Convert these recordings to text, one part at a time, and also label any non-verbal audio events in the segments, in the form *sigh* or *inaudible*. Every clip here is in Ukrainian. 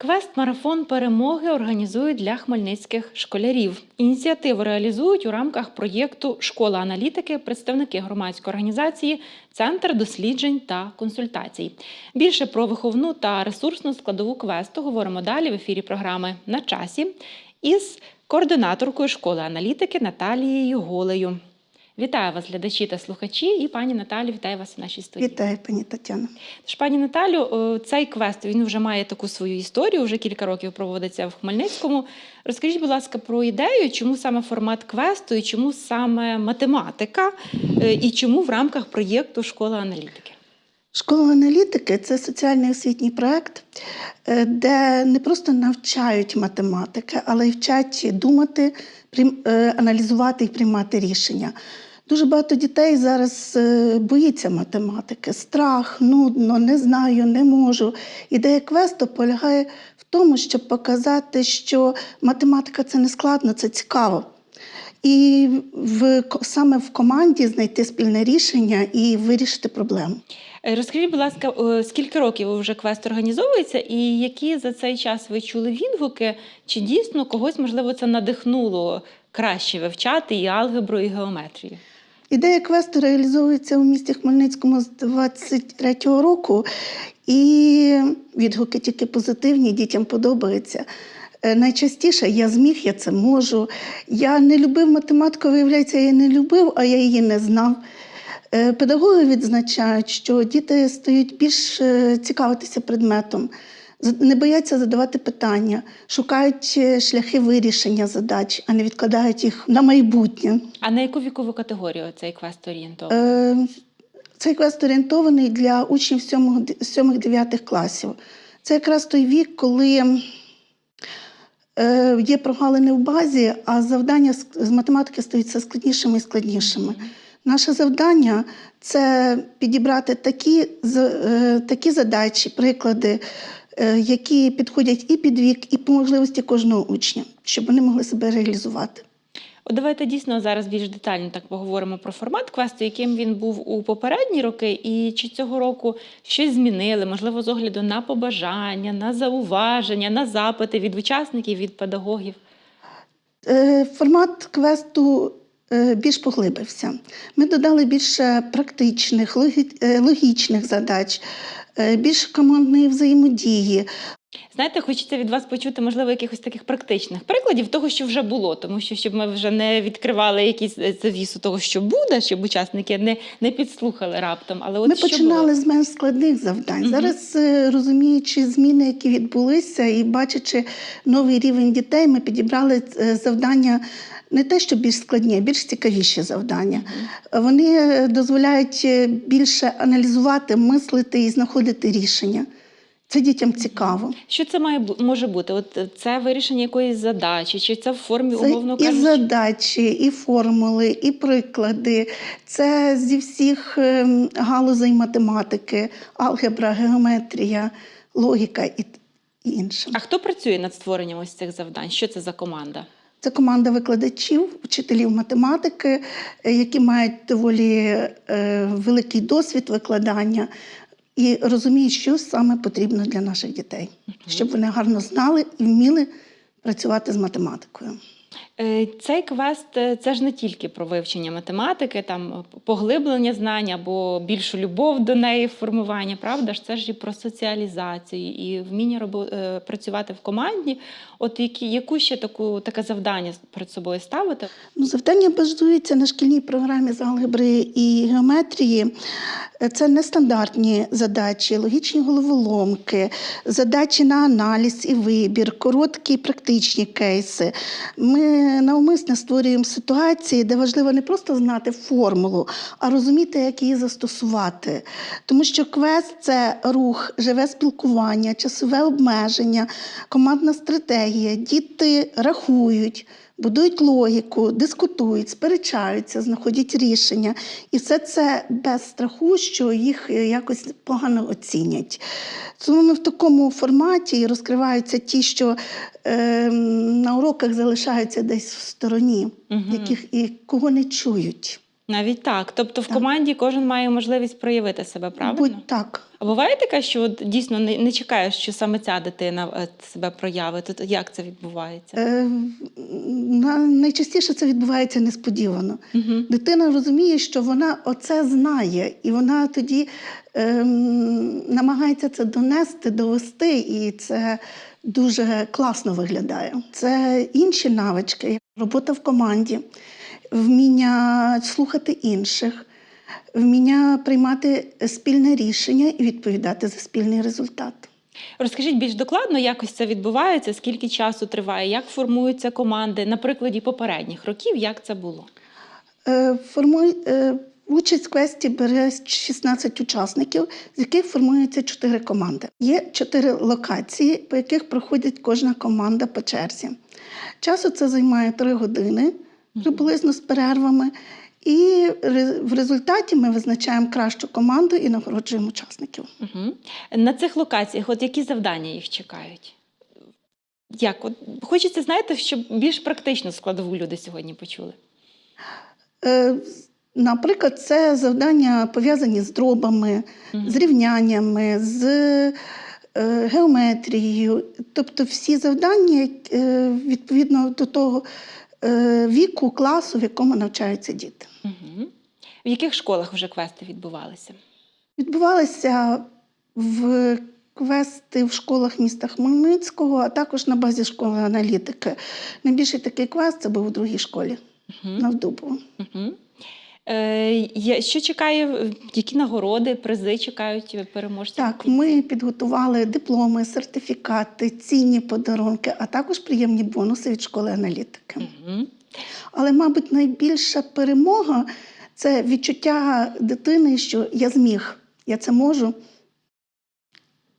Квест-марафон перемоги організують для хмельницьких школярів. Ініціативу реалізують у рамках проєкту Школа аналітики представники громадської організації Центр досліджень та консультацій. Більше про виховну та ресурсну складову квесту говоримо далі в ефірі програми на часі із координаторкою школи аналітики Наталією Голею. Вітаю вас, глядачі та слухачі, і пані Наталі, вітаю вас у нашій студії. Вітаю, пані Тетяна. Тож, пані Наталю, цей квест він вже має таку свою історію, вже кілька років проводиться в Хмельницькому. Розкажіть, будь ласка, про ідею, чому саме формат квесту, і чому саме математика, е, і чому в рамках проєкту Школа аналітики? Школа аналітики це соціальний освітній проєкт, е, де не просто навчають математики, але й вчать думати, е, аналізувати і приймати рішення. Дуже багато дітей зараз е, боїться математики. Страх, нудно, не знаю, не можу. Ідея квесту полягає в тому, щоб показати, що математика це не складно, це цікаво. І в, саме в команді знайти спільне рішення і вирішити проблему. Е, Розкажіть, будь ласка, скільки років вже квест організовується, і які за цей час ви чули відгуки? Чи дійсно когось, можливо, це надихнуло краще вивчати і алгебру, і геометрію? Ідея квесту реалізовується у місті Хмельницькому з 23-го року, і відгуки тільки позитивні, дітям подобається. Е, Найчастіше я зміг, я це можу. Я не любив математику, виявляється, я її не любив, а я її не знав. Е, Педагоги відзначають, що діти стають більш е, цікавитися предметом, не бояться задавати питання, шукають е, шляхи вирішення задач, а не відкладають їх на майбутнє. А на яку вікову категорію цей квест орієнтований? Е, Цей квест орієнтований для учнів 7-9 класів. Це якраз той вік, коли е, є прогалини в базі, а завдання з- математики стають все складнішими і складнішими. Наше завдання це підібрати такі, е, такі задачі, приклади, які підходять і під вік, і по можливості кожного учня, щоб вони могли себе реалізувати. От давайте дійсно зараз більш детально так поговоримо про формат квесту, яким він був у попередні роки, і чи цього року щось змінили, можливо, з огляду на побажання, на зауваження, на запити від учасників, від педагогів. Е, Формат квесту е, більш поглибився. Ми додали більше практичних, е, логічних задач, е, більше командної взаємодії. Знаєте, хочеться від вас почути, можливо, якихось таких практичних прикладів того, що вже було, тому що щоб ми вже не відкривали якісь е, завісу того, що буде, щоб учасники не, не підслухали раптом. Але от Ми що починали було? з менш складних завдань. Мгм. Зараз, е, розуміючи зміни, які відбулися, і бачачи новий рівень дітей, ми підібрали е, завдання не те, що більш складні, а більш цікавіші завдання. Вони е, дозволяють е, більше аналізувати, мислити і знаходити рішення. Це дітям цікаво. Що це має може бути? От е, це вирішення якоїсь задачі, чи це в формі Це умовно і задачі, і формули, і приклади. Це зі всіх ем, галузей математики, алгебра, геометрія, логіка і інше. А хто працює над створенням ось цих завдань? Що це за команда? Це команда викладачів, вчителів математики, е, які мають доволі е, великий досвід викладання і розуміють, що саме потрібно для наших дітей, щоб вони гарно знали і вміли працювати з математикою. Е, Цей квест е, це ж не тільки про вивчення математики, там е, поглиблення знань або більшу любов до неї, формування, правда ж? Це ж і про соціалізацію і вміння робо- працювати в команді. От які, яку ще таку таке завдання перед собою ставити? Ну, завдання базуються на шкільній програмі з алгебри і геометрії. Це нестандартні задачі, логічні головоломки, задачі на аналіз і вибір, короткі практичні кейси. Ми навмисно створюємо ситуації, де важливо не просто знати формулу, а розуміти, як її застосувати. Тому що квест це рух, живе спілкування, часове обмеження, командна стратегія. Діти рахують будують логіку, дискутують, сперечаються, знаходять рішення. І все це без страху, що їх е, якось погано оцінять. Тому ми в такому форматі розкриваються ті, що е, на уроках залишаються десь в стороні, угу. яких і кого не чують. Навіть так. Тобто в Так. команді кожен має можливість проявити себе, правильно? Будь так. А буває таке, що от дійсно не, не чекаєш, що саме ця дитина е, себе проявить. От як це відбувається? Е, на- найчастіше це відбувається несподівано. Угу. Дитина розуміє, що вона оце знає, і вона тоді ем, намагається це донести, довести, і це дуже класно виглядає. Це інші навички, робота в команді, вміння слухати інших, вміння приймати спільне рішення і відповідати за спільний результат. Розкажіть більш докладно, як ось це відбувається, скільки часу триває, як формуються команди на прикладі попередніх років, як це було? Е, Формуй, е, участь в квесті бере 16 учасників, з яких формуються 4 команди. Є 4 локації, по яких проходить кожна команда по черзі. Часу це займає 3 години, приблизно з перервами. І в результаті ми визначаємо кращу команду і нагороджуємо учасників. Угу. На цих локаціях, от які завдання їх чекають? Як? От, хочеться, знаєте, щоб більш практично складову люди сьогодні почули. Е, Наприклад, це завдання пов'язані з дробами, Мгм. з рівняннями, з е, геометрією. Тобто всі завдання е, відповідно до того віку, класу, в якому навчаються діти. Угу. В яких школах вже квести відбувалися? Відбувалися в квести в школах міста Хмельницького, а також на базі школи аналітики. Найбільший такий квест це був у другій школі Угу. на Вдубово. Угу. Е, що чекає, які нагороди, призи чекають переможців? Так, ми підготували дипломи, сертифікати, цінні подарунки, а також приємні бонуси від школи аналітики. Угу. Але, мабуть, найбільша перемога це відчуття дитини, що я зміг, я це можу,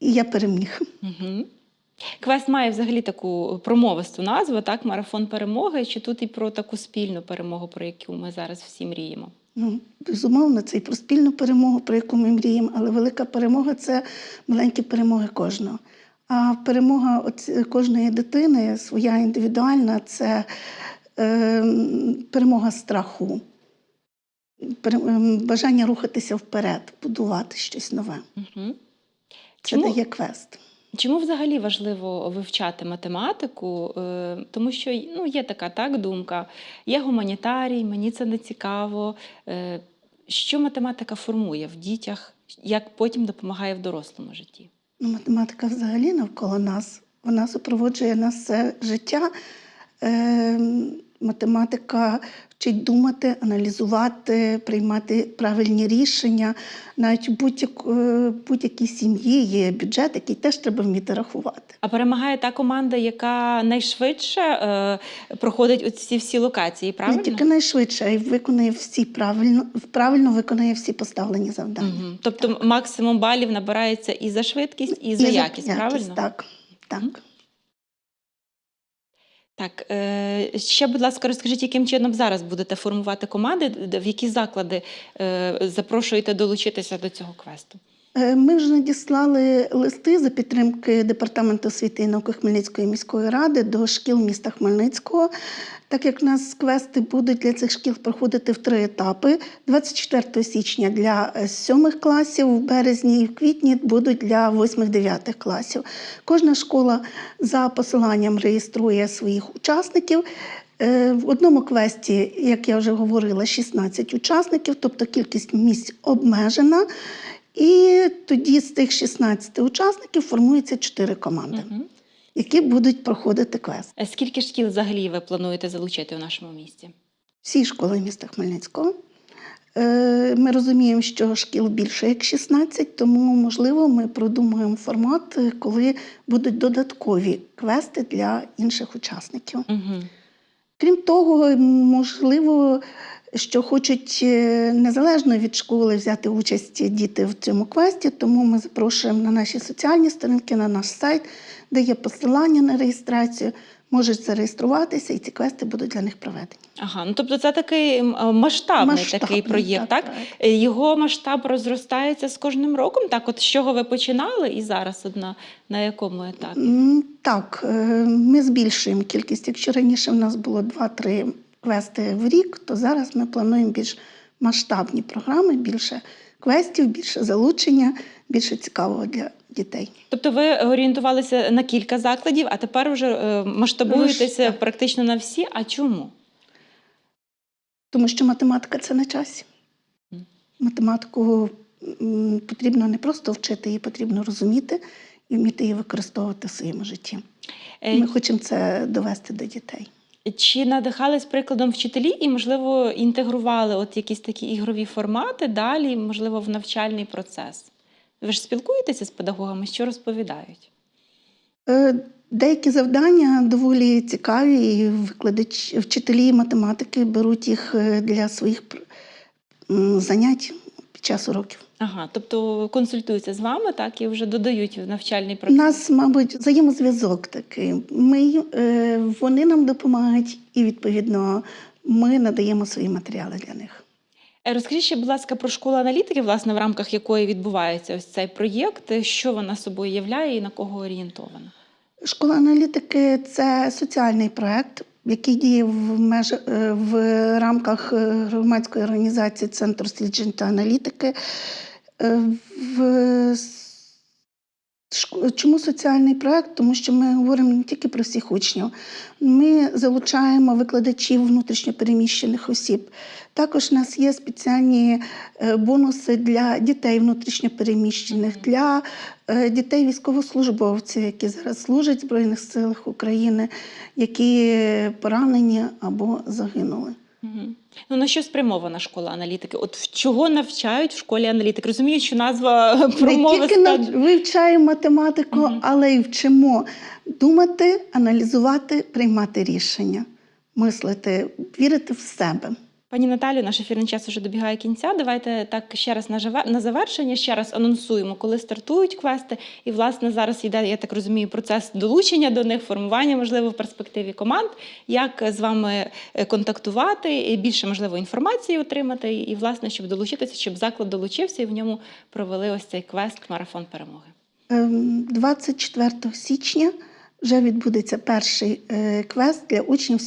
і я переміг. Угу. Квест має взагалі таку промовисту назву, так, марафон перемоги, чи тут і про таку спільну перемогу, про яку ми зараз всі мріємо? Ну, безумовно, це і про спільну перемогу, про яку ми мріємо, але велика перемога це маленькі перемоги кожного. А перемога кожної дитини, своя індивідуальна, це е, перемога страху, ем, бажання рухатися вперед, будувати щось нове. Угу. Це Чому? дає квест. Чому взагалі важливо вивчати математику? Е, Тому що ну, є така так, думка, є гуманітарій, мені це не цікаво. Е, Що математика формує в дітях, як потім допомагає в дорослому житті? Ну, математика взагалі навколо нас. Вона супроводжує нас все життя. Е, математика вчить думати, аналізувати, приймати правильні рішення. Навіть будь-як, е, будь-якій сім'ї є бюджет, який теж треба вміти рахувати. А перемагає та команда, яка найшвидше е, проходить оці всі локації, правильно? Не тільки найшвидше, а й виконує всі правильно, правильно виконує всі поставлені завдання. Угу. Тобто максимум балів набирається і за швидкість, і за якість, правильно? Так, так. Так, е, ще, будь ласка, розкажіть, яким чином зараз будете формувати команди, в які заклади е, запрошуєте долучитися до цього квесту? Е, Ми вже надіслали листи за підтримки Департаменту освіти і науки Хмельницької міської ради до шкіл міста Хмельницького. Так як у нас квести будуть для цих шкіл проходити в три етапи: 24 січня для е, сьомих класів, в березні і в квітні будуть для 8-9 класів. Кожна школа за посиланням реєструє своїх учасників. Е, В одному квесті, як я вже говорила, 16 учасників, тобто кількість місць обмежена. І тоді з тих 16 учасників формується 4 команди, Мгм. які будуть проходити квест. Е, Скільки ж шкіл взагалі ви плануєте залучити у нашому місті? Всі школи міста Хмельницького. Е, Ми розуміємо, що шкіл більше як 16, тому, можливо, ми продумуємо формат, е, коли будуть додаткові квести для інших учасників. Угу. Крім того, можливо, що хочуть е, незалежно від школи взяти участь діти в цьому квесті, тому ми запрошуємо на наші соціальні сторінки, на наш сайт, де є посилання на реєстрацію, можуть зареєструватися, і ці квести будуть для них проведені. Ага, ну тобто це такий масштабний, Масштабний, такий проєкт, так? так, Е, Його масштаб розростається з кожним роком. Так, от з чого ви починали, і зараз от на, на якому етапі? Так, е, ми збільшуємо кількість. Якщо раніше в нас було 2-3 квести в рік, то зараз ми плануємо більш масштабні програми, більше квестів, більше залучення, більше цікавого для дітей. Тобто ви орієнтувалися на кілька закладів, а тепер вже е, масштабуєтеся Розш- практично на всі. А чому? Тому що математика це на часі. Математику потрібно не просто вчити, її потрібно розуміти і вміти її використовувати в своєму житті. Е, Ми хочемо це довести до дітей. Чи надихались прикладом вчителі і, можливо, інтегрували от якісь такі ігрові формати далі, можливо, в навчальний процес? Ви ж спілкуєтеся з педагогами, що розповідають? Е, Деякі завдання доволі цікаві, і викладач, вчителі математики беруть їх е, для своїх занять під час уроків. Ага, тобто консультуються з вами, так, і вже додають в навчальний У нас, мабуть, взаємозв'язок такий. Ми, е, вони нам допомагають, і відповідно ми надаємо свої матеріали для них. Е, Розкажіть ще, будь ласка, про школу аналітики, власне, в рамках якої відбувається ось цей проєкт, що вона собою являє і на кого орієнтована? Школа аналітики це соціальний проект, який діє в меж е, в рамках громадської організації Центр досліджень та аналітики. Е, В Чому соціальний проект? Тому що ми говоримо не тільки про всіх учнів. Ми залучаємо викладачів внутрішньопереміщених осіб. Також у нас є спеціальні е, бонуси для дітей внутрішньопереміщених, для е, дітей військовослужбовців, які зараз служать в Збройних силах України, які поранені або загинули. Угу. Ну, на що спрямована школа аналітики? От чого навчають в школі аналітики? Розумію, що назва *laughs* Не промови тільки стад... вивчаємо математику, угу. але й вчимо думати, аналізувати, приймати рішення, мислити, вірити в себе. Пані Наталю, наш ефірний час вже добігає кінця. Давайте так ще раз на завершення, ще раз анонсуємо, коли стартують квести. І, власне, зараз йде, я так розумію, процес долучення до них, формування, можливо, в перспективі команд, як з вами е, контактувати, і більше, можливо, інформації отримати, і, власне, щоб долучитися, щоб заклад долучився і в ньому провели ось цей квест Марафон перемоги. Ем, 24 січня вже відбудеться перший е, квест для учнів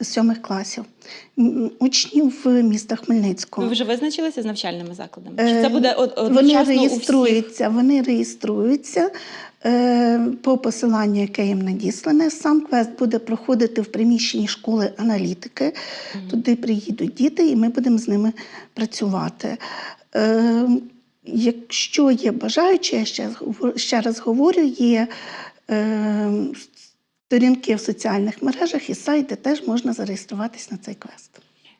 сьомих класів, учнів міста Хмельницького. Ви вже визначилися з навчальними закладами? Е, Чи це буде од- Вони одночасно у всіх? реєструються, вони реєструються по посиланню, яке їм надіслане. Сам квест буде проходити в приміщенні школи аналітики. Мгм. Туди приїдуть діти, і ми будемо з ними працювати. Е, якщо є бажаючі, я ще, раз говорю- ще раз говорю, є сторінки в соціальних мережах і сайти теж можна зареєструватись на цей квест.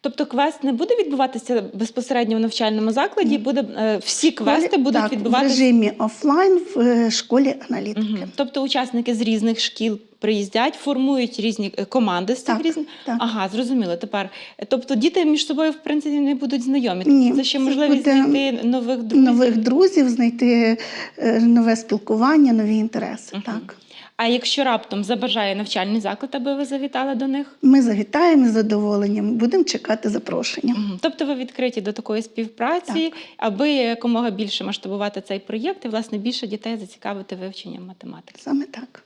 Тобто квест не буде відбуватися безпосередньо в навчальному закладі, буде е, всі квести будуть так, в відбуватися. режимі офлайн в е, школі аналітики. Угу. Тобто учасники з різних шкіл приїздять, формують різні е, команди з цих Так, різних. так. Ага, зрозуміло. Тепер тобто діти між собою в принципі не будуть знайомі. Ні, це ще можливість буде знайти нових друзів. Нових друзів, знайти е, нове спілкування, нові інтереси. Мгм. Так. А якщо раптом забажає навчальний заклад, аби ви завітали до них? Ми завітаємо з задоволенням, будемо чекати запрошення. Мгм. Тобто ви відкриті до такої співпраці, аби якомога більше масштабувати цей проєкт і власне більше дітей зацікавити вивченням математики. Саме так.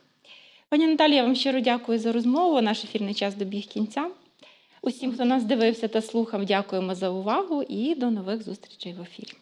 Пані Наталія, я вам щиро дякую за розмову. Наш ефірний час добіг кінця. Усім, хто нас дивився та слухав, дякуємо за увагу і до нових зустрічей в ефірі.